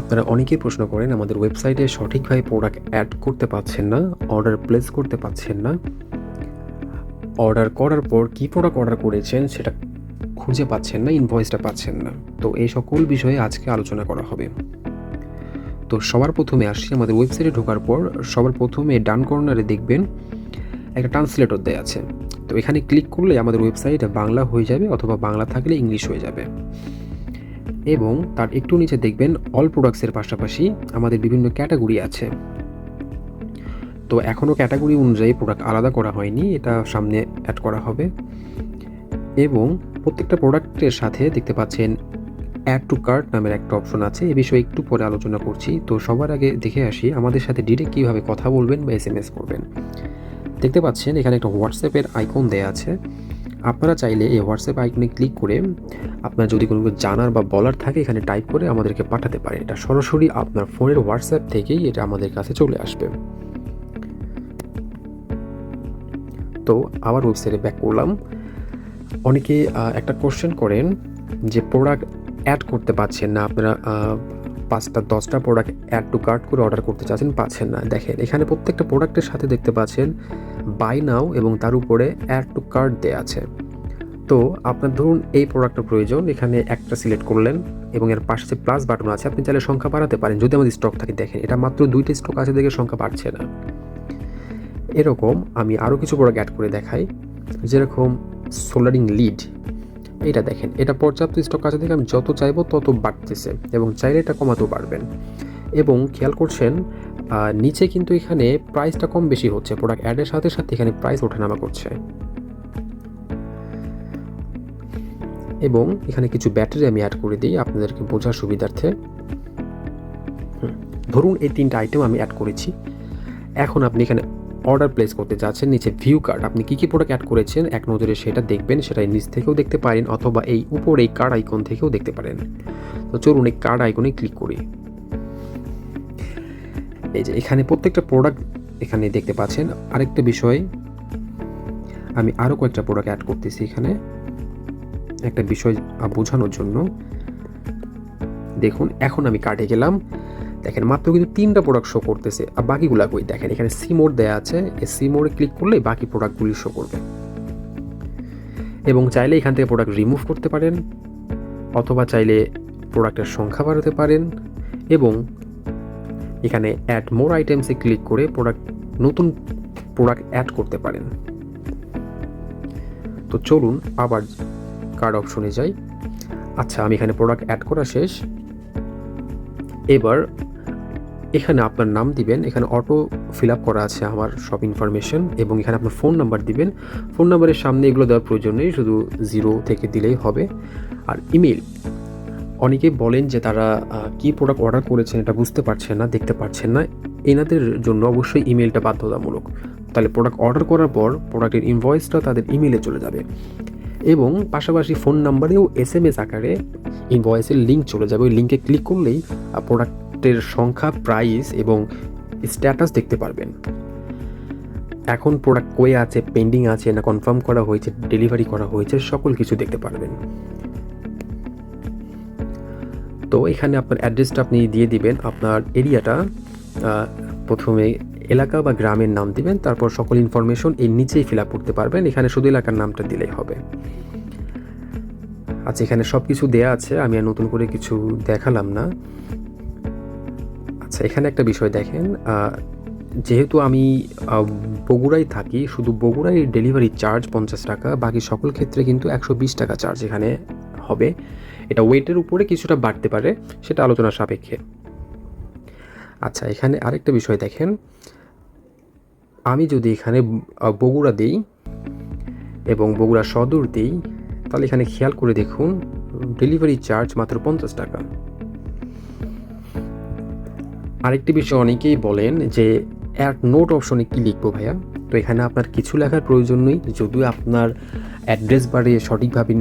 আপনারা অনেকেই প্রশ্ন করেন, আমাদের ওয়েবসাইটে সঠিকভাবে প্রোডাক্ট অ্যাড করতে পারছেন না অর্ডার প্লেস করতে পারছেন না। অর্ডার করার পর কী প্রোডাক্ট অর্ডার করেছেন সেটা খুঁজে পাচ্ছেন না ইনভয়েসটা পাচ্ছেন না। তো এই সকল বিষয়ে আজকে আলোচনা করা হবে। তো সবার প্রথমে আসি, আমাদের ওয়েবসাইটে ঢোকার পর সবার প্রথমে ডান কর্নারে দেখবেন, একটা ট্রান্সলেটর দেওয়া আছে। তো এখানে ক্লিক করলে আমাদের ওয়েবসাইট বাংলা হয়ে যাবে অথবা বাংলা থাকলে ইংলিশ হয়ে যাবে। এবং তার একটু নিচে দেখবেন অল প্রোডাক্টসের পাশাপাশি আমাদের বিভিন্ন ক্যাটাগরি আছে। তো এখনও ক্যাটাগরি অনুযায়ী প্রোডাক্ট আলাদা করা হয়নি, এটা সামনে অ্যাড করা হবে। এবং প্রত্যেকটা প্রোডাক্টের সাথে দেখতে পাচ্ছেন অ্যাড টু কার্ট নামের একটা অপশন আছে, এ বিষয়ে একটু পরে আলোচনা করছি। তো সবার আগে দেখে আসি আমাদের সাথে ডিরেক্ট কীভাবে কথা বলবেন বা এস করবেন। দেখতে পাচ্ছেন এখানে একটা হোয়াটসঅ্যাপের আইকন দেওয়া আছে। আপনারা চাইলে এই হোয়াটসঅ্যাপ আইকনে ক্লিক করে আপনার যদি কোনো জানার বা বলার থাকে, এখানে টাইপ করে আমাদেরকে পাঠাতে পারেন এটা সরাসরি আপনার ফোনের হোয়াটসঅ্যাপ থেকেই এটা আমাদের কাছে চলে আসবে। তো আবার ওয়েবসাইটে ব্যাক করলাম। অনেকে একটা কোশ্চেন করেন যে প্রোডাক্ট অ্যাড করতে পারছেন না, আপনারা পাঁচটা, দশটা প্রোডাক্ট অ্যাড টু কার্ট করে অর্ডার করতে চাচ্ছেন, পাচ্ছেন না। দেখেন, এখানে প্রত্যেকটা প্রোডাক্টের সাথে দেখতে পাচ্ছেন বাই নাও এবং তার উপরে অ্যাড টু কার্ট দেওয়া আছে। তো আপনার ধরুন এই প্রোডাক্টটা প্রয়োজন, এখানে একটা সিলেক্ট করলেন এবং এর পাশে প্লাস বাটন আছে, আপনি চাইলে সংখ্যা বাড়াতে পারেন। যদি আমাদের স্টক থাকে, দেখেন, এটা মাত্র দুইটা স্টক আছে দেখে সংখ্যা বাড়ছে না। এরকম আমি আরও কিছু প্রোডাক্ট অ্যাড করে দেখাই। যেরকম সোলারিং লিড এটা দেখেন, এটা পর্যাপ্ত স্টক আছে দেখে আমি যত চাইব তত বাড়তেছে এবং চাইলে এটা কমাতেও পারবেন। এবং খেয়াল করছেন নিচে কিন্তু এখানে প্রাইসটা কম বেশি হচ্ছে প্রোডাক্ট অ্যাডের সাথে সাথে এখানে প্রাইস ওঠানামা করছে। এবং এখানে কিছু ব্যাটারি আমি অ্যাড করে দিই আপনাদেরকে বোঝার সুবিধার্থে। ধরুন এই তিনটা আইটেম আমি অ্যাড করেছি। এখন আপনি এখানে অর্ডার প্লেস করতে যাচ্ছেন, নিচে ভিউ কার্ড আপনি কী কী প্রোডাক্ট অ্যাড করেছেন, এক নজরে সেটা দেখবেন, সেটা নিচ থেকেও দেখতে পারেন, অথবা এই উপর এই কার্ড আইকন থেকেও দেখতে পারেন। তো চলুন এই কার্ড আইকনে ক্লিক করি। এই যে এখানে প্রত্যেকটা প্রোডাক্ট এখানে দেখতে পাচ্ছেন। আরেকটা বিষয়, আমি আরও কয়েকটা প্রোডাক্ট অ্যাড করতেছি এখানে। একটা বিষয় বোঝানোর জন্য। দেখুন, এখন আমি কার্ডে গেলাম। দেখেন, মাত্র কিন্তু তিনটা প্রোডাক্ট শো করতেছে। আর বাকিগুলা কই? দেখেন, এখানে সি মোড দেওয়া আছে। এই সি মোডে ক্লিক করলে বাকি প্রোডাক্টগুলি শো করবে। এবং চাইলে এখান থেকে প্রোডাক্ট রিমুভ করতে পারেন, অথবা চাইলে প্রোডাক্টের সংখ্যা বাড়াতে পারেন এবং এখানে অ্যাড মোর আইটেমসে ক্লিক করে প্রোডাক্ট নতুন প্রোডাক্ট অ্যাড করতে পারেন। তো চলুন, আবার কার্ড অপশনে যাই। আচ্ছা আমি এখানে প্রোডাক্ট অ্যাড করা শেষ। এবার এখানে আপনার নাম দিবেন, এখানে অটো ফিল আপ করা আছে আমার সব ইনফরমেশন এবং এখানে আপনার ফোন নাম্বার দিবেন। ফোন নাম্বারের সামনে এগুলো দেওয়ার প্রয়োজন নেই, শুধু জিরো থেকে দিলেই হবে। আর ইমেল অনেকে বলেন যে তারা কী প্রোডাক্ট অর্ডার করেছেন এটা বুঝতে পারছেন না, দেখতে পারছেন না। এনাদের জন্য অবশ্যই ইমেলটা বাধ্যতামূলক। তাহলে প্রোডাক্ট অর্ডার করার পর প্রোডাক্টের ইনভয়েসটা তাদের ইমেলে চলে যাবে। এবং পাশাপাশি ফোন নাম্বারেও এস এম এস আকারে ইনভয়েসের লিঙ্ক চলে যাবে। ওই লিঙ্কে ক্লিক করলেই প্রোডাক্টের সংখ্যা প্রাইস এবং স্ট্যাটাস দেখতে পারবেন। এখন প্রোডাক্ট কয়ে আছে পেন্ডিং আছে না কনফার্ম করা হয়েছে ডেলিভারি করা হয়েছে, সকল কিছু দেখতে পারবেন। তো এখানে আপনার অ্যাড্রেসটা আপনি দিয়ে দিবেন, আপনার এরিয়াটা প্রথমে এলাকা বা গ্রামের নাম দিবেন, তারপর সকল ইনফরমেশন এর নিচেই ফিল আপ করতে পারবেন, এখানে শুধু এলাকার নামটা দিলেই হবে। আচ্ছা এখানে সব কিছু দেয়া আছে, আমি আর নতুন করে কিছু দেখালাম না। আচ্ছা এখানে একটা বিষয় দেখেন যেহেতু আমি বগুড়ায় থাকি, শুধু বগুড়ায় ডেলিভারি চার্জ পঞ্চাশ টাকা, বাকি সকল ক্ষেত্রে কিন্তু একশো বিশ টাকা চার্জ এখানে হবে। এটা ওয়েটের উপরে কিছুটা বাড়তে পারে, সেটা আলোচনা সাপেক্ষে। আচ্ছা এখানে আরেকটা বিষয় দেখেন, আমি যদি এখানে বগুড়া দিই এবং বগুড়া সদর দিই, তাহলে এখানে খেয়াল করে দেখুন, ডেলিভারি চার্জ মাত্র পঞ্চাশ টাকা। আরেকটি বিষয় অনেকেই বলেন যে অ্যাড নোট অপশনে কি লিখব ভাইয়া? তো এখানে আপনার কিছু লেখার প্রয়োজন নেই। যদিও আপনার অ্যাড্রেস বারে সঠিকভাবে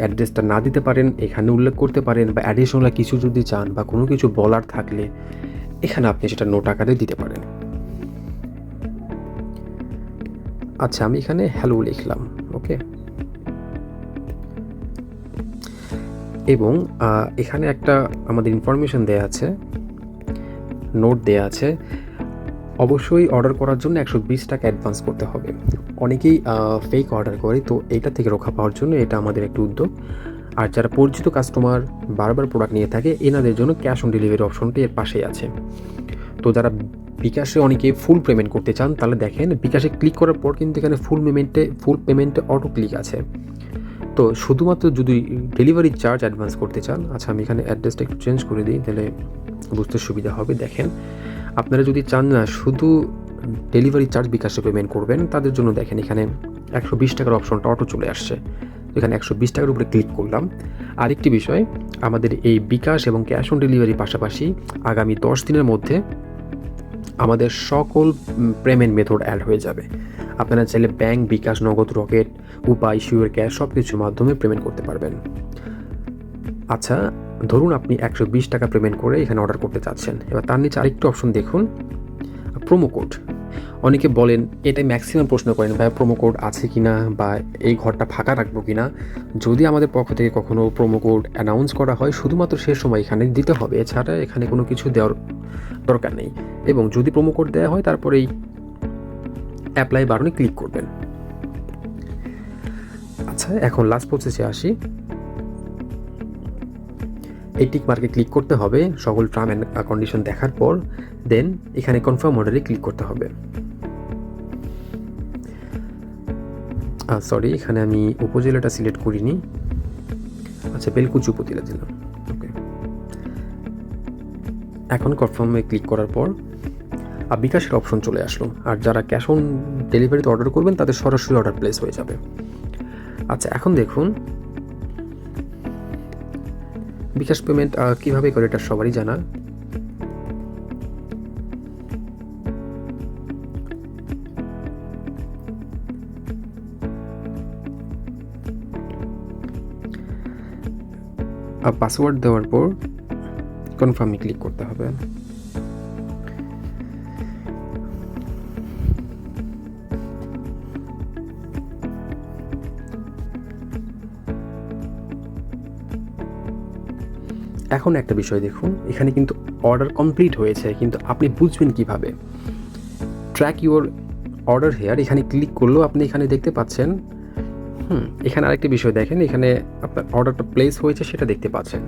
অ্যাড্রেসটা না দিতে পারেন, এখানে উল্লেখ করতে পারেন বা অ্যাডিশনাল কিছু যদি চান বা কোনো কিছু বলার থাকলে, এখানে আপনি সেটা নোট আকারে দিতে পারেন। আচ্ছা আমি এখানে হ্যালো লিখলাম ওকে এবং এখানে একটা আমাদের ইনফরমেশন দেয়া আছে। নোট দেয়া আছে। অবশ্যই অর্ডার করার জন্য একশো বিশ টাকা অ্যাডভান্স করতে হবে। অনেকেই ফেক অর্ডার করে, তো এটা থেকে রক্ষা পাওয়ার জন্য এটা আমাদের একটি উদ্যোগ। আর যারা পরিচিত কাস্টমার বারবার প্রোডাক্ট নিয়ে থাকে, এনাদের জন্য ক্যাশ অন ডেলিভারি অপশনটি এর পাশেই আছে। তো যারা বিকাশে অনেকে ফুল পেমেন্ট করতে চান, তাহলে দেখেন, বিকাশে ক্লিক করার পর কিন্তু এখানে ফুল পেমেন্টে ফুল পেমেন্টে অটো ক্লিক আছে। তো শুধুমাত্র যদি ডেলিভারি চার্জ অ্যাডভান্স করতে চান আচ্ছা আমি এখানে অ্যাড্রেসটা একটু চেঞ্জ করে দিই, তাহলে বুঝতে সুবিধা হবে। দেখেন, আপনারা যদি চান না শুধু ডেলিভারি চার্জ বিকাশে পেমেন্ট করবেন, তাদের জন্য দেখেন এখানে একশো বিশ টাকার অপশনটা অটো চলে আসছে। এখানে একশো বিশ টাকার উপরে ক্লিক করলাম। আরেকটি বিষয়, আমাদের এই বিকাশ এবং ক্যাশ অন ডেলিভারির পাশাপাশি আগামী দশ দিনের মধ্যে আমাদের সকল পেমেন্ট মেথড অ্যাড হয়ে যাবে। আপনারা চাইলে ব্যাংক, বিকাশ, নগদ, রকেট, উপায় শিওর ক্যাশ সব কিছুর মাধ্যমে পেমেন্ট করতে পারবেন। আচ্ছা ধরুন আপনি একশো বিশ টাকা পেমেন্ট করে এখানে অর্ডার করতে চাচ্ছেন। এবার তার নিচে আরেকটু অপশন দেখুন প্রোমো কোড অনেকে বলেন, এটাই ম্যাক্সিমাম প্রশ্ন করেন ভাই প্রোমো কোড আছে কি না বা এই ঘরটা ফাঁকা রাখব কি না যদি আমাদের পক্ষ থেকে কখনও প্রোমো কোড অ্যানাউন্স করা হয়, শুধুমাত্র সে সময় এখানে দিতে হবে। এছাড়া এখানে কোনো কিছু দেওয়ার দরকার নেই। এবং যদি প্রোমো কোড দেওয়া হয়, তারপরেই অ্যাপ্লাই বাটনে ক্লিক করবেন। আচ্ছা এখন লাস্ট প্রসেসে আসি। এই টিক মার্কে ক্লিক করতে হবে, সকল টার্ম অ্যান্ড কন্ডিশন দেখার পর দেন এখানে কনফার্ম অর্ডারে ক্লিক করতে হবে। সরি এখানে আমি উপজেলাটা সিলেক্ট করিনি। আচ্ছা বেলকুচি উপজেলা দিলাম এখন কনফার্মে ক্লিক করার পর আর বিকাশের অপশন চলে আসলো। আর যারা ক্যাশ অন ডেলিভারিতে অর্ডার করবেন, তাদের সরাসরি অর্ডার প্লেস হয়ে যাবে। আচ্ছা এখন দেখুন বিকাশ পেমেন্ট কীভাবে করে এটা সবারই জানা? পাসওয়ার্ড দেওয়ার পর কনফার্মে ক্লিক করতে হবে। এখন একটা বিষয় দেখুন, এখানে কিন্তু অর্ডার কমপ্লিট হয়েছে, কিন্তু আপনি বুঝবেন কীভাবে? ট্র্যাক ইউর অর্ডার হেয়ার এখানে ক্লিক করলেও আপনি এখানে দেখতে পাচ্ছেন। হুম, এখানে আরেকটি বিষয় দেখেন, এখানে আপনার অর্ডারটা প্লেস হয়েছে, সেটা দেখতে পাচ্ছেন।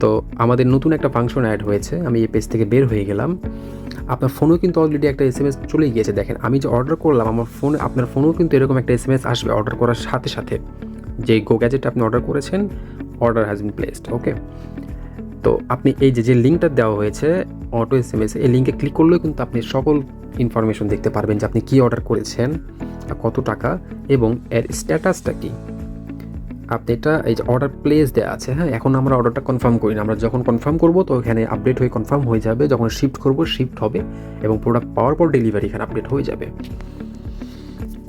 তো আমাদের নতুন একটা ফাংশন অ্যাড হয়েছে, আমি এই পেজ থেকে বের হয়ে গেলাম। আপনার ফোনেও কিন্তু অলরেডি একটা এস এম এস চলে গিয়েছে, দেখেন, আমি যে অর্ডার করলাম, আমার ফোনে আপনার ফোনেও কিন্তু এরকম একটা এস এম এস আসবে অর্ডার করার সাথে সাথে। যে গো গ্যাজেট আপনি অর্ডার করেছেন order has been placed okay তো আপনি এই যে যে লিঙ্কটা দেওয়া হয়েছে অটো এস এম এস এই লিঙ্কে ক্লিক করলেও কিন্তু আপনি সকল ইনফরমেশন দেখতে পারবেন যে আপনি কী অর্ডার করেছেন কত টাকা এবং এর স্ট্যাটাসটা কী। আপনি এটা, এই যে অর্ডার প্লেস দেওয়া আছে হ্যাঁ এখন আমরা অর্ডারটা কনফার্ম করি না। আমরা যখন কনফার্ম করব, তো এখানে আপডেট হয়ে কনফার্ম হয়ে যাবে। যখন শিফট করব শিফট হবে এবং প্রোডাক্ট পাওয়ার পর ডেলিভারি এখানে আপডেট হয়ে যাবে।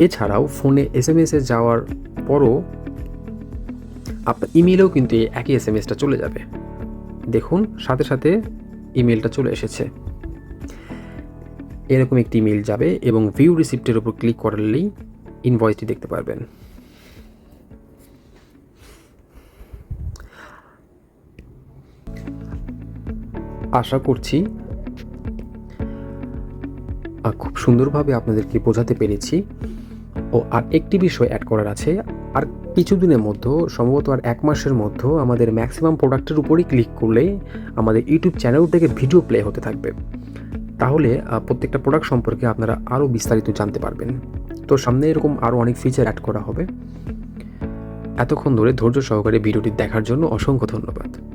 এছাড়াও ফোনে এস এম এসে যাওয়ার পরও আপনার ইমেলেও কিন্তু এই একই এস এম এসটা চলে যাবে। দেখুন, সাথে সাথে ইমেলটা চলে এসেছে। এরকম একটি ইমেল যাবে এবং ভিউ রিসিপ্টের উপর ক্লিক করলেই ইনভয়েসটি দেখতে পারবেন। আশা করছি খুব সুন্দরভাবে আপনাদেরকে বোঝাতে পেরেছি। ও, আর একটি বিষয় অ্যাড করার আছে। আর কিছুদিনের মধ্যে, সম্ভবত আর এক মাসের মধ্যে, আমাদের ম্যাক্সিমাম প্রোডাক্টের উপরেই ক্লিক করলে আমাদের ইউটিউব চ্যানেল থেকে ভিডিও প্লে হতে থাকবে। তাহলে প্রত্যেকটা প্রোডাক্ট সম্পর্কে আপনারা আরও বিস্তারিত জানতে পারবেন। তো সামনে এরকম আরও অনেক ফিচার অ্যাড করা হবে। এতক্ষণ ধরে ধৈর্য সহকারে ভিডিওটি দেখার জন্য অসংখ্য ধন্যবাদ।